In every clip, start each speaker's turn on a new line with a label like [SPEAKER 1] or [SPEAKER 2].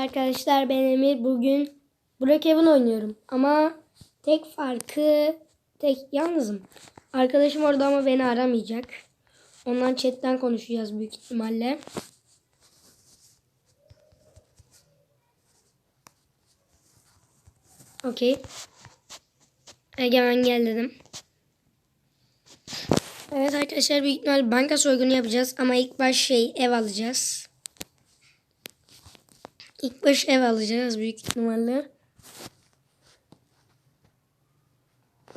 [SPEAKER 1] arkadaşlar ben Emir. Bugün Brookhaven oynuyorum. Ama tek farkı tek yalnızım. Arkadaşım orada ama beni aramayacak. Ondan chatten konuşacağız büyük ihtimalle. Okey. Egemen gel dedim. Evet arkadaşlar büyük ihtimal banka soygunu yapacağız ama ilk baş şey ev alacağız. İlk baş ev alacağız büyük ihtimalle.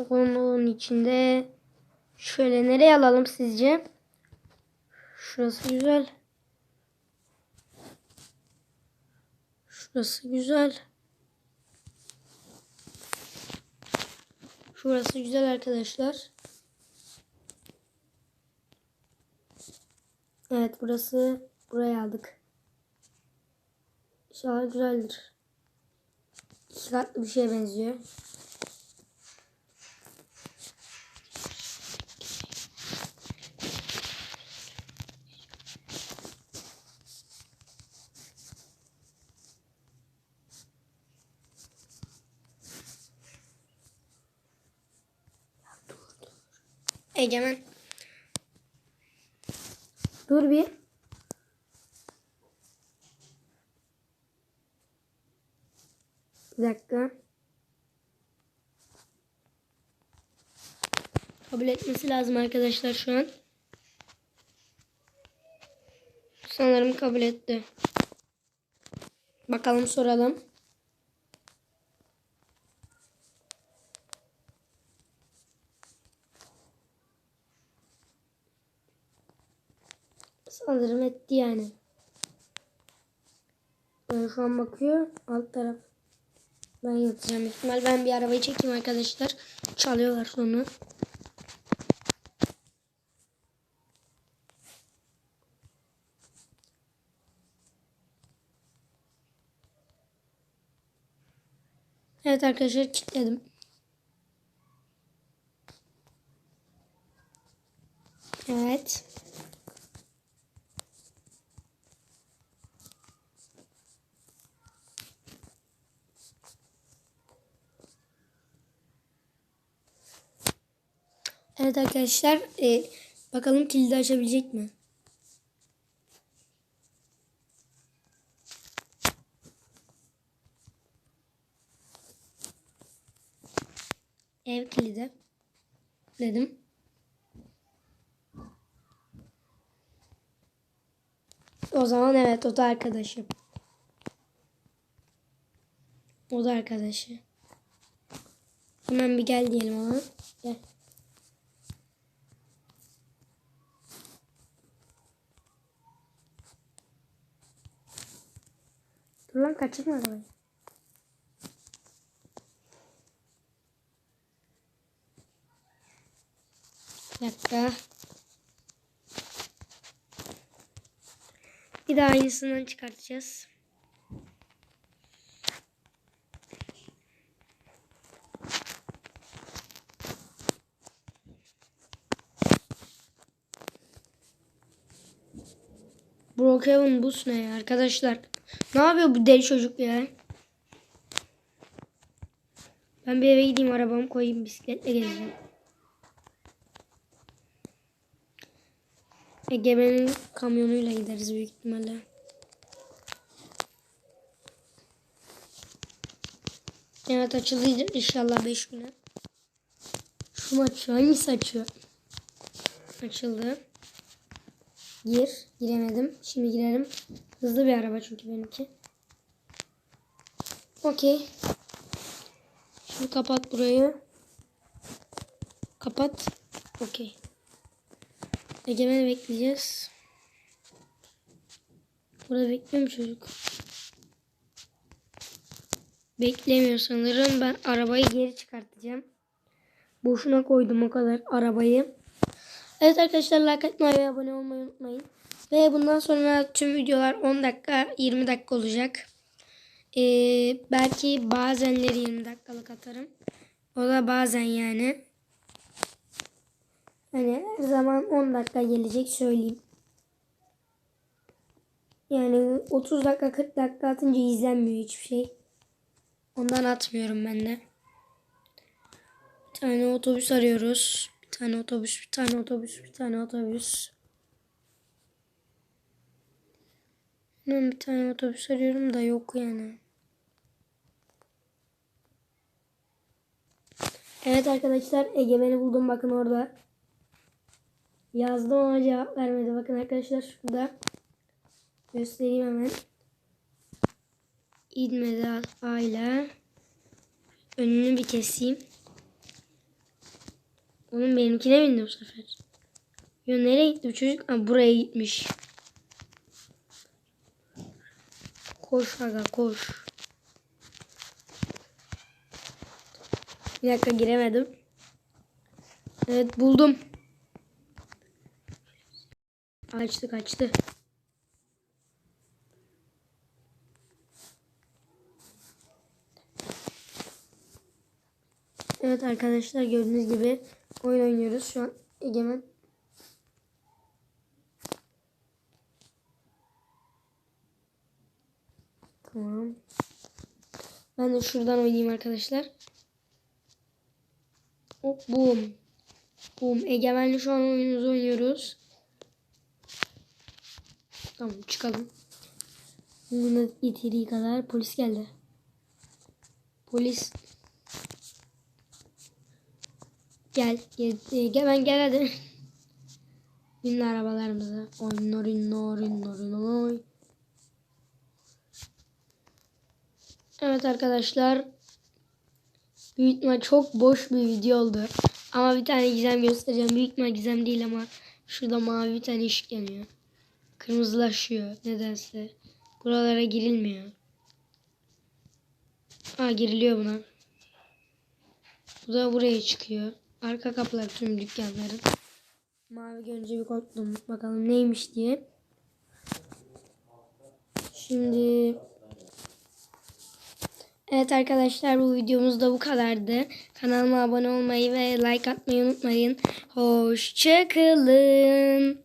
[SPEAKER 1] Onun içinde şöyle nereye alalım sizce? Şurası güzel. Şurası güzel. Şurası güzel arkadaşlar. Evet burası buraya aldık. İnşallah güzeldir. İki katlı bir şeye benziyor. Egemen. Dur bir. Bir dakika. Kabul etmesi lazım arkadaşlar şu an. Sanırım kabul etti. Bakalım soralım. Sanırım etti yani. Ben şu an bakıyor. Alt taraf. Ben yatacağım. ihtimal ben bir arabayı çekeyim arkadaşlar. Çalıyorlar sonra. Evet arkadaşlar kilitledim. Evet. Evet arkadaşlar e, bakalım kilidi açabilecek mi? Ev kilidi dedim. O zaman evet o da arkadaşı. O da arkadaşı. Hemen bir gel diyelim ona. Gel. Dur lan kaçırma arabayı. Dakika. Bir daha aynısından çıkartacağız. Brookhaven bus ne arkadaşlar? Ne yapıyor bu deli çocuk ya? Ben bir eve gideyim arabamı koyayım bisikletle gezeceğim. Egemen'in kamyonuyla gideriz büyük ihtimalle. Evet açıldı inşallah 5 güne. Şu maç hangisi açıyor? Açıldı. Gir. Giremedim. Şimdi girelim. Hızlı bir araba çünkü benimki. Okey. Şimdi kapat burayı. Kapat. Okey. Egemen'i bekleyeceğiz. Burada bekliyor mu çocuk? Beklemiyor sanırım. Ben arabayı geri çıkartacağım. Boşuna koydum o kadar arabayı. Evet arkadaşlar like atmayı ve abone olmayı unutmayın. Ve bundan sonra tüm videolar 10 dakika 20 dakika olacak. Ee, belki bazenleri 20 dakikalık atarım. O da bazen yani. Hani her zaman 10 dakika gelecek söyleyeyim. Yani 30 dakika 40 dakika atınca izlenmiyor hiçbir şey. Ondan atmıyorum ben de. Bir tane otobüs arıyoruz. Tane otobüs, bir tane otobüs, bir tane otobüs. Ben bir tane otobüs arıyorum da yok yani. Evet arkadaşlar Egemen'i buldum bakın orada. Yazdım ama cevap vermedi. Bakın arkadaşlar şurada. Göstereyim hemen. İdmedi aile. Önünü bir keseyim. Onun benimkine bindi bu sefer. Yo nereye gitti bu çocuk? Ha, buraya gitmiş. Koş aga koş. Bir dakika giremedim. Evet buldum. Kaçtı kaçtı. Evet arkadaşlar gördüğünüz gibi oyun oynuyoruz şu an Egemen. Tamam. Ben de şuradan oynayayım arkadaşlar. Hop boom. Boom. Egemenle şu an oyunumuzu oynuyoruz. Tamam çıkalım. Bunu getirdiği kadar polis geldi. Polis. Gel. Gel. Egemen gel hadi. Binin arabalarımıza. Oy norin norin norin oy. Evet arkadaşlar. Büyük çok boş bir video oldu. Ama bir tane gizem göstereceğim. Büyük ihtimal gizem değil ama şurada mavi bir tane ışık yanıyor. Kırmızılaşıyor nedense. Buralara girilmiyor. Aa giriliyor buna. Bu da buraya çıkıyor. Arka kapılar tüm dükkanların. Mavi görünce bir korktum. Bakalım neymiş diye. Şimdi Evet arkadaşlar bu videomuz da bu kadardı. Kanalıma abone olmayı ve like atmayı unutmayın. Hoşçakalın.